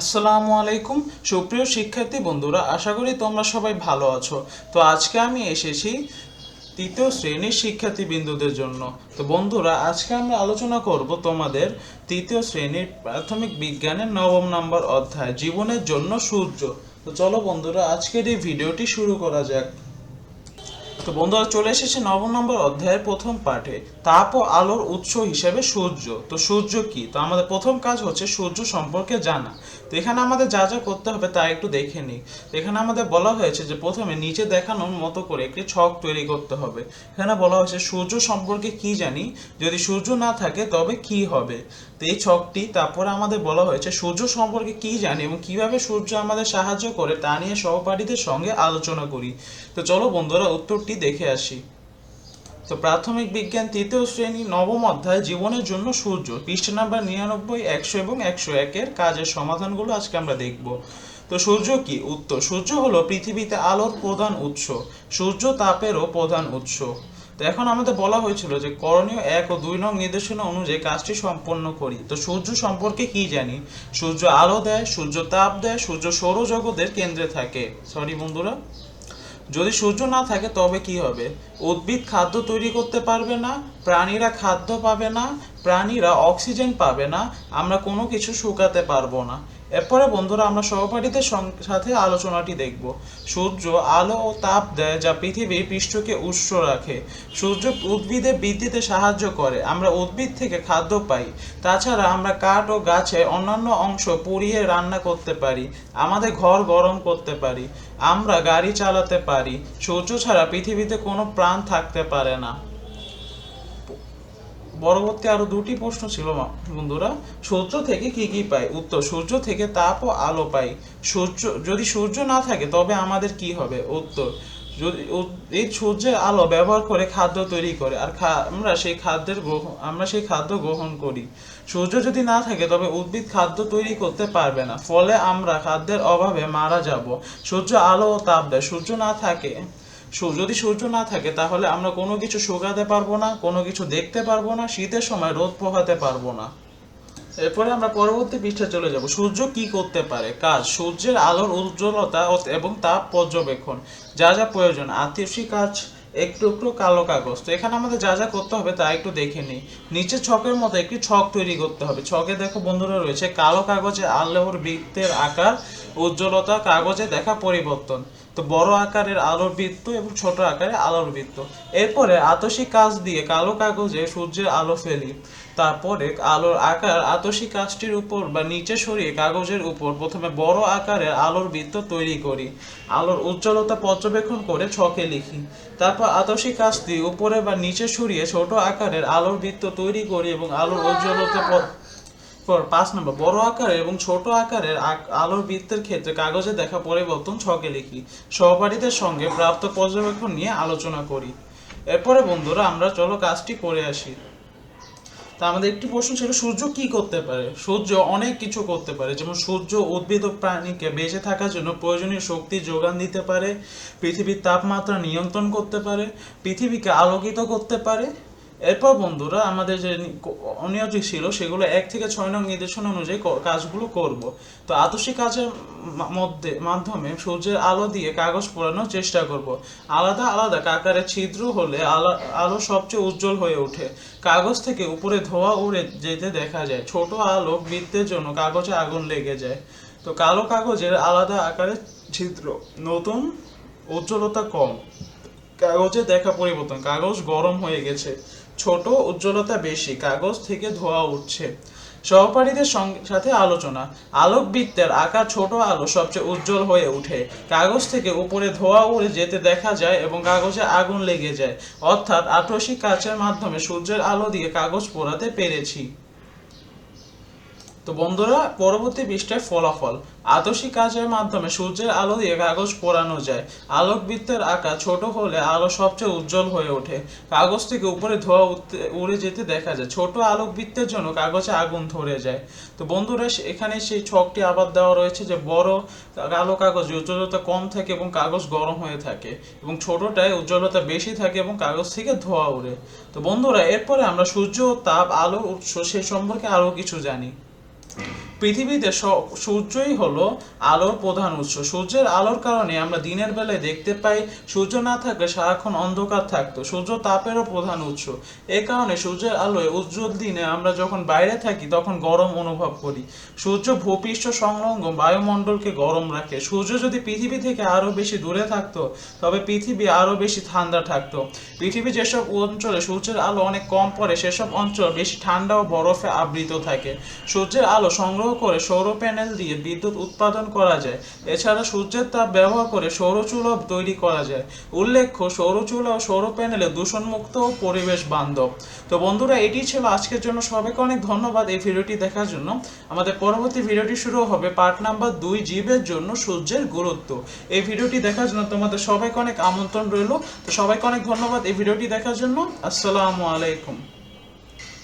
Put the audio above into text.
আসসালামু আলাইকুম। সুপ্রিয় শিক্ষার্থী বন্ধুরা, আশা করি তোমরা সবাই ভালো আছো। তো আজকে আমি এসেছি তৃতীয় শ্রেণির শিক্ষার্থী বিন্দুদের জন্য। তো বন্ধুরা, আজকে আমরা আলোচনা করব তোমাদের তৃতীয় শ্রেণির প্রাথমিক বিজ্ঞানের নবম নম্বর অধ্যায়, জীবনের জন্য সূর্য। তো চলো বন্ধুরা, আজকের এই ভিডিওটি শুরু করা যাক। তো বন্ধুরা চলে এসেছে নবম নম্বর অধ্যায়ের প্রথম পাঠে। তাপ ও আলোর উৎস হিসেবে সূর্য। তো সূর্য কি? তো আমাদের প্রথম কাজ হচ্ছে সূর্য সম্পর্কে জানা। তো এখানে আমাদের যা যা করতে হবে তা একটু দেখে নিই। এখানে আমাদের বলা হয়েছে যে প্রথমে নিচে দেখানোর মতো করে একটি ছক তৈরি করতে হবে। এখানে বলা হয়েছে সূর্য সম্পর্কে কি জানি? যদি সূর্য না থাকে তবে কি হবে? এই ছকটি, তারপরে আমাদের বলা হয়েছে সূর্য সম্পর্কে কি জানি এবং কীভাবে সূর্য আমাদের সাহায্য করে তা নিয়ে সহপাঠীদের সঙ্গে আলোচনা করি। তো চলো বন্ধুরা, উত্তরটি দেখে আসি। তো প্রাথমিক বিজ্ঞান তৃতীয় শ্রেণি, নবম অধ্যায়, জীবনের জন্য সূর্য। পৃষ্ঠ নাম্বার নিরানব্বই, একশো এবং একশো একের কাজের সমাধানগুলো আজকে আমরা দেখব। তো সূর্য কি? উত্তর, সূর্য হলো পৃথিবীতে আলোর প্রধান উৎস। সূর্য তাপেরও প্রধান উৎস। তো এখন আমাদের বলা হয়েছিল যে করণীয় এক ও দুই নং নির্দেশনা অনুযায়ী কাজটি সম্পন্ন করি। তো সূর্য সম্পর্কে কি জানি? সূর্য আলো দেয়, সূর্য তাপ দেয়, সূর্য সৌরজগতের কেন্দ্রে থাকে। সরি বন্ধুরা। যদি সূর্য না থাকে, তবে কি হবে? উদ্ভিদ খাদ্য তৈরি করতে পারবে না, প্রাণীরা খাদ্য পাবে না, প্রাণীরা অক্সিজেন পাবে না, আমরা কোনো কিছু শুকাতে পারব না। এরপরে বন্ধুরা আমরা সহপাঠীদের সাথে আলোচনাটি দেখব। সূর্য আলো ও তাপ দেয় যা পৃথিবীর পৃষ্ঠকে উষ্ণ রাখে। সূর্য উদ্ভিদের বৃদ্ধিতে সাহায্য করে। আমরা উদ্ভিদ থেকে খাদ্য পাই। তাছাড়া আমরা কাঠ ও গাছে অন্যান্য অংশ পুড়িয়ে রান্না করতে পারি। আমাদের ঘর গরম করতে পারি। আমরা গাড়ি চালাতে পারি। সূর্য ছাড়া পৃথিবীতে কোনো প্রাণ থাকতে পারে না। পরবর্তী আরও দুটি প্রশ্ন ছিল বন্ধুরা, সূর্য থেকে কি কি পাই উত্তর, সূর্য থেকে তাপ ও আলো পাই। সূর্য, যদি সূর্য না থাকে, তবে আমাদের কি হবে? উত্তর, যদি এই সূর্যের আলো ব্যবহার করে খাদ্য তৈরি করে, আর আমরা সেই খাদ্যের গ্রহণ আমরা সেই খাদ্য গ্রহণ করি। সূর্য যদি না থাকে, তবে উদ্ভিদ খাদ্য তৈরি করতে পারবে না। ফলে আমরা খাদ্যের অভাবে মারা যাব। সূর্য আলো ও তাপ দেয়। সূর্য না থাকে যদি সূর্য না থাকে, তাহলে আমরা কোনো কিছু শুকাতে পারব না, কোনো কিছু দেখতে পারব না, শীতের সময় রোদ পোহাতে পারব না। এরপরে আমরা পরবর্তী পৃষ্ঠায় চলে যাব। সূর্য কি করতে পারে? কাজ, সূর্যের আলোর উজ্জ্বলতা এবং তাপ পর্যবেক্ষণ। যা যা প্রয়োজন। আতিশী কাজ একটু একটু কালো কাগজ। তো এখানে আমাদের যা যা করতে হবে তা একটু দেখে নিই। নিচে ছকের মতো একটি ছক তৈরি করতে হবে। ছকে দেখো বন্ধুরা রয়েছে কালো কাগজে আলোর বৃত্তের আকার, উজ্জ্বলতা, কাগজে দেখা পরিবর্তন। তো বড় আকারের আলোর বৃত্ত এবং ছোট আকারের আলোর বৃত্ত। এরপরে আতসী কাজ দিয়ে কালো কাগজে সূর্যের আলো ফেলি। তারপরে আলোর আকার আতসী কাজটির উপর বা নিচে সরিয়ে কাগজের উপর প্রথমে বড় আকারের আলোর বৃত্ত তৈরি করি। আলোর উজ্জ্বলতা পর্যবেক্ষণ করে ছকে লিখি। তারপর আতসী কাজটি উপরে বা নিচে সরিয়ে ছোট আকারের আলোর বৃত্ত তৈরি করি এবং আলোর উজ্জ্বলতা পর পাঁচ নম্বর, বড় আকারের এবং ছোট আকারের আক- আলোর বৃত্তের ক্ষেত্রে কাগজে দেখা পরিবর্তন ছকে লিখি। সহপাঠীদের সঙ্গে প্রাপ্ত পর্যবেক্ষণ নিয়ে আলোচনা করি। এরপরে বন্ধুরা, আমরা চলো কাজটি করে আসি। তা আমাদের একটি প্রশ্ন ছিল, সূর্য কি করতে পারে? সূর্য অনেক কিছু করতে পারে, যেমন সূর্য উদ্ভিদ ও প্রাণীকে বেঁচে থাকার জন্য প্রয়োজনীয় শক্তি যোগান দিতে পারে, পৃথিবীর তাপমাত্রা নিয়ন্ত্রণ করতে পারে, পৃথিবীকে আলোকিত করতে পারে এরপর বন্ধুরা আমাদের যে অনিয়তি ছিল, সেগুলো এক থেকে ছয় নং নির্দেশনা অনুযায়ী কাজগুলো করব। তো আতসী কাজের মধ্যে, মাধ্যমে সূর্যের আলো দিয়ে কাগজ পোড়ানোর চেষ্টা করব। আলাদা আলাদা আকারের ছিদ্র হলে আলা- আলো সবচেয়ে উজ্জ্বল হয়ে ওঠে। কাগজ থেকে উপরে ধোঁয়া উড়ে যেতে দেখা যায়। ছোট আলো বৃত্তের জন্য কাগজে আগুন লেগে যায়। তো কালো কাগজের আলাদা আকারের ছিদ্র। নতুন উজ্জ্বলতা কম। কাগজে দেখা পরিবর্তন। কাগজ গরম হয়ে গেছে। ছোট, উজ্জ্বলতা বেশি, কাগজ থেকে ধোঁয়া উঠছে। সহপাঠীদের সাথে আলোচনা। আলোক বৃত্তের আকার ছোট আলো সবচেয়ে উজ্জ্বল হয়ে ওঠে। কাগজ থেকে উপরে ধোঁয়া উড়ে যেতে দেখা যায় এবং কাগজে আগুন লেগে যায়। অর্থাৎ আটসি কাচের মাধ্যমে সূর্যের আলো দিয়ে কাগজ পোড়াতে পেরেছি। তো বন্ধুরা, পরবর্তী পৃষ্ঠায় ফলাফল। আতসী কাজের মাধ্যমে সূর্যের আলো দিয়ে কাগজ পোড়ানো যায়। আলোক বৃত্তের আকার ছোট হলে আলো সবচেয়ে উজ্জ্বল হয়ে ওঠে। কাগজ থেকে উপরে ধোঁয়া উড়ে যেতে দেখা যায়। ছোট আলোক বৃত্তের জন্য কাগজে আগুন ধরে যায়। তো বন্ধুরা এখানে সেই ছকটি আবার দেওয়া রয়েছে যে বড় কালো কাগজ উজ্জ্বলতা কম থাকে এবং কাগজ গরম হয়ে থাকে এবং ছোটটায় উজ্জ্বলতা বেশি থাকে এবং কাগজ থেকে ধোঁয়া উড়ে তো বন্ধুরা, এরপরে আমরা সূর্য তাপ আলো উৎস সে সম্পর্কে আরও কিছু জানি। Thank you. পৃথিবীতে সূর্যই হলো আলোর প্রধান উৎস। সূর্যের আলোর কারণে আমরা দিনের বেলায় দেখতে পাই, সূর্য না থাকলে সারাক্ষণ অন্ধকার থাকতো। সূর্য তাপেরও প্রধান উৎস। এ কারণে সূর্যের আলোয় উজ্জ্বল দিনে আমরা যখন বাইরে থাকি, তখন গরম অনুভব করি। সূর্য ভূপৃষ্ঠ সংলগ্ন বায়ুমণ্ডলকে গরম রাখে। সূর্য যদি পৃথিবী থেকে আরও বেশি দূরে থাকতো, তবে পৃথিবী আরও বেশি ঠান্ডা থাকতো। পৃথিবী যেসব অঞ্চলে সূর্যের আলো অনেক কম পড়ে, সেসব অঞ্চল বেশি ঠান্ডা ও বরফে আবৃত থাকে। সূর্যের আলো সংগ্রহ করে সৌর প্যানেল দিয়ে বিদ্যুৎ উৎপাদন করা যায়। এছাড়া সূর্যের তাপ ব্যবহার করে সৌরচুল্ল তৈরি করা যায়। উল্লেখ্য সৌরচুল্ল ও সৌর প্যানেলে দূষণমুক্ত ও পরিবেশ বান্ধব। তো বন্ধুরা, এটি ছিল আজকের জন্য। সবাইকে অনেক ধন্যবাদ এই ভিডিওটি দেখার জন্য। আমাদের পরবর্তী ভিডিওটি শুরু হবে পার্ট নাম্বার দুই, জীবের জন্য সূর্যের গুরুত্ব। এই ভিডিওটি দেখার জন্য তোমাদের সবাইকে অনেক আমন্ত্রণ রইল। তো সবাইকে অনেক ধন্যবাদ এই ভিডিওটি দেখার জন্য। আসসালামু আলাইকুম।